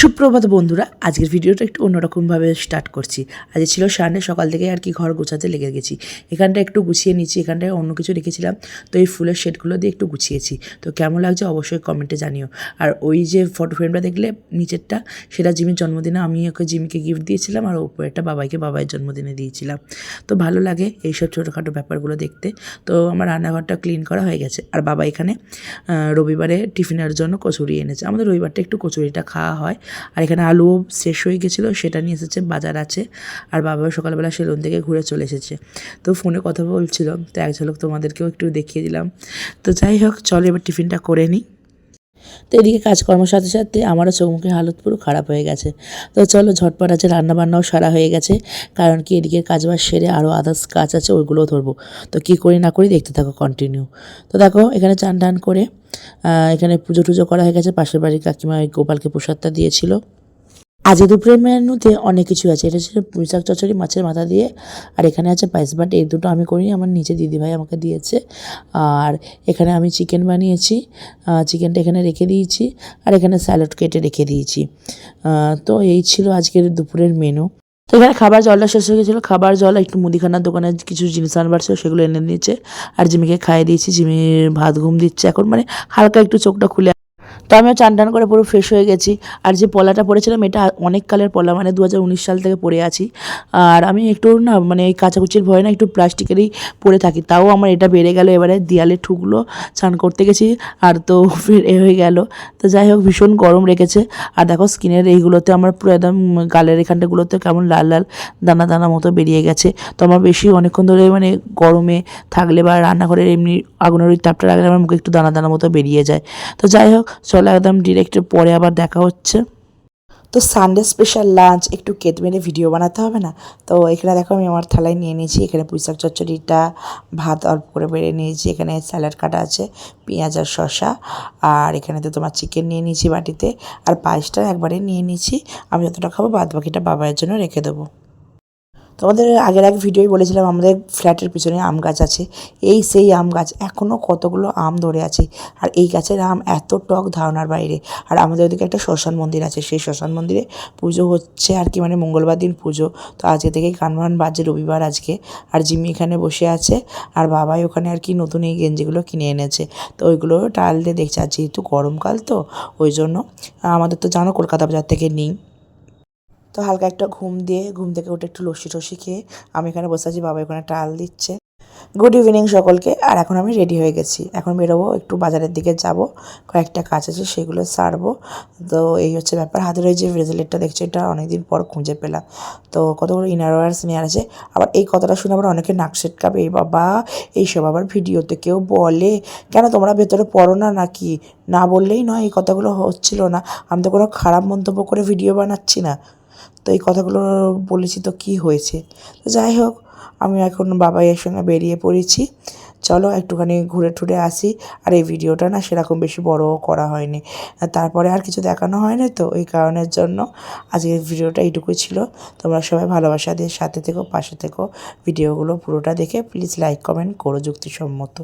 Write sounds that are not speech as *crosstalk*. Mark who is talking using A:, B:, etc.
A: সুপ্রভাত বন্ধুরা, আজকের ভিডিওটা একটু অন্যরকমভাবে স্টার্ট করছি। আজ ছিল সানডে, সকাল থেকে আর কি ঘর গোছাতে লেগে গেছি। এখানটা একটু গুছিয়ে নিচ্ছি, এখানটায় অন্য কিছু রেখেছিলাম। তো এই ফুলের শেডগুলো দিয়ে একটু গুছিয়েছি। তো কেমন লাগছে অবশ্যই কমেন্টে জানিও। আর ওই যে ফটো ফ্রেমটা দেখলে নিচেরটা, সেটা জিমির জন্মদিনে আমি ওকে জিমিকে গিফট দিয়েছিলাম আর উপরেরটা বাবাইকে বাবাইয়ের জন্মদিনে দিয়েছিলাম। তো ভালো লাগে এইসব ছোটোখাটো ব্যাপারগুলো দেখতে। তো আমার রান্নাঘরটা ক্লিন করা হয়ে গেছে। আর বাবা এখানে রবিবারে টিফিনের জন্য কচুরি এনেছে। আমাদের রবিবারটা একটু কচুরিটা খাওয়া হয়। আর এখানে আলুও শেষ হয়ে গেছিল, সেটা নিয়ে এসেছে, বাজার আছে। আর বাবা সকালবেলা সেলুন থেকে ঘুরে চলে এসেছে। তো ফোনে কথা বলছিল, তো এক ঝলক তোমাদেরকেও একটু দেখিয়ে দিলাম। তো যাই হোক, চলো এবার টিফিনটা করে নিই। তো এদিকে কাজকর্মের সাথে সাথে আমারও চোখ মুখের হালত পুরো খারাপ হয়ে গেছে। তো চলো ঝটপট আছে রান্নাবান্নাও সারা হয়ে গেছে। কারণ কি এদিকে কাজবাজ সেরে আরও আদার্স কাজ আছে, ওইগুলোও ধরবো। তো কি করি না করি দেখতে থাকো কন্টিনিউ তো দেখো এখানে চান টান করে এখানে পুজো টুজো করা হয়ে গেছে। পাশের বাড়ির কাকিমা ওই গোপালকে প্রসাদটা দিয়েছিল। আজ দুপুরের মেনুতে অনেক কিছু আছে। এটা ছিল পুঁইশাক চচড়ি মাছের মাথা দিয়ে। আর এখানে আছে পায়েস বাট এই দুটো আমি করিনি, আমার নিচে দিদিভাই আমাকে দিয়েছে। আর এখানে আমি চিকেন বানিয়েছি। চিকেনটা এখানে রেখে দিয়েছি। আর এখানে স্যালাড কেটে রেখে দিয়েছি। তো এই ছিল আজকের দুপুরের মেনু। তো এখানে খাবার জলটা শেষ হয়ে গেছিল। খাবার জল, একটু মুদিখানার দোকানে কিছু জিনিস আনবার ছিল, সেগুলো এনে দিয়েছে। আর জিমিকে খাইয়ে দিয়েছি। জিমির ভাত ঘুম দিচ্ছে। এখন মানে হালকা একটু চোখটা খুলে তো আমিও চান টান করে পুরো ফ্রেশ হয়ে গেছি। আর যে পলাটা পরেছিলাম, এটা অনেক কালের পলা মানে দু হাজার উনিশ সাল থেকে পরে আছি। আর আমি একটু না মানে এই কাচাকুচির ভয় না একটু প্লাস্টিকেরই পরে থাকি। তাও আমার এটা বেড়ে গেল, এবারে দেয়ালে ঠুকলো, চান করতে গেছি, আর তো *laughs* এ হয়ে গেল। তো যাই হোক, ভীষণ গরম রেখেছে। আর দেখো স্কিনের এইগুলোতে আমার পুরো একদম গালের এখানটাগুলোতে কেমন লাল লাল দানা দানা মতো বেরিয়ে গেছে। তো আমার বেশি অনেকক্ষণ ধরে মানে গরমে থাকলে বা রান্নাঘরের এমনি আগুনের ওই তাপটা রাখলে আমার মুখে একটু দানা দানা মতো বেরিয়ে যায়। তো যাই হোক চলো একদম ডিরেক্ট পরে আবার দেখা হচ্ছে। তো সানডে স্পেশাল লাঞ্চ একটু কেট মেরে ভিডিও বানাতে হবে না? তো এখানে দেখো আমি আমার থালায় নিয়ে নিয়েছি, এখানে পুঁইশাক চচ্চড়িটা, ভাত অল্প করে বেড়ে নিয়েছি, এখানে স্যালাড কাটা আছে, পেঁয়াজ আর শসা, আর এখানে তো তোমার চিকেন নিয়ে নিয়েছি বাটিতে, আর পায়েসটা একবারে নিয়ে নিয়েছি, আমি যতটা খাব বাদ বাকিটা বাবার জন্য রেখে দেবো। তোমাদের আগের এক ভিডিওই বলেছিলাম, আমাদের ফ্ল্যাটের পিছনে আম গাছ আছে। এই সেই আম গাছ এখনও কতগুলো আম ধরে আছে। আর এই গাছের আম এত টক ধারণার বাইরে। আর আমাদের ওদিকে একটা শ্মশান মন্দির আছে, সেই শ্মশান মন্দিরে পুজো হচ্ছে আর কি মানে মঙ্গলবার দিন পুজো। তো আজকে থেকেই কানবান বাজে রবিবার আজকে। আর জিমি এখানে বসে আছে, আর বাবাই ওখানে আর কি নতুন এই গেঞ্জিগুলো কিনে এনেছে। তো ওইগুলো টাল দিয়ে দেখছে, আর যেহেতু গরমকাল তো, ওই জন্য আমাদের তো জানো কলকাতা বাজার থেকে নিই। তো হালকা একটা ঘুম দিয়ে, ঘুম থেকে উঠে একটু লস্যি টসি খেয়ে আমি এখানে বসে আছি, বাবা ওখানে টাল দিচ্ছে। গুড ইভিনিং সকলকে। আর এখন আমি রেডি হয়ে গেছি। এখন বেরোবো, একটু বাজারের দিকে যাব, কয়েকটা কাজ আছে সেগুলো সারবো। তো এই হচ্ছে ব্যাপার। হাতের ওই যে ব্রেসলেটটা দেখছি, এটা অনেকদিন পর খুঁজে পেলাম। তো কতগুলো ইনার ওয়ার্স নেওয়ার আছে। আবার এই কথাটা শুনে আবার অনেকে নাক সেটকাবে এই বাবা, এইসব আবার ভিডিওতে কেউ বলে? কেন তোমরা ভেতরে পড়ো না নাকি? না বললেই নয়, এই কথাগুলো হচ্ছিল না। আমি তো কোনো খারাপ মন্তব্য করে ভিডিও বানাচ্ছি না। তো এই কথাগুলো বলেছি তো কি হয়েছে? তো যাই হোক, আমি এখন বাবাইয়ের সঙ্গে বেরিয়ে পড়েছি। চলো একটুখানি ঘুরে টুরে আসি। আর এই ভিডিওটা না সেরকম বেশি বড়ও করা হয়নি। তারপরে আর কিছু দেখানো হয়নি তো এই কারণের জন্য আজকের ভিডিওটা এইটুকুই ছিল। তোমরা সবাই ভালোবাসা দিয়ে সাথে থেকো, পাশে থেকো। ভিডিওগুলো পুরোটা দেখে প্লিজ লাইক কমেন্ট করো যুক্তিসম্মত।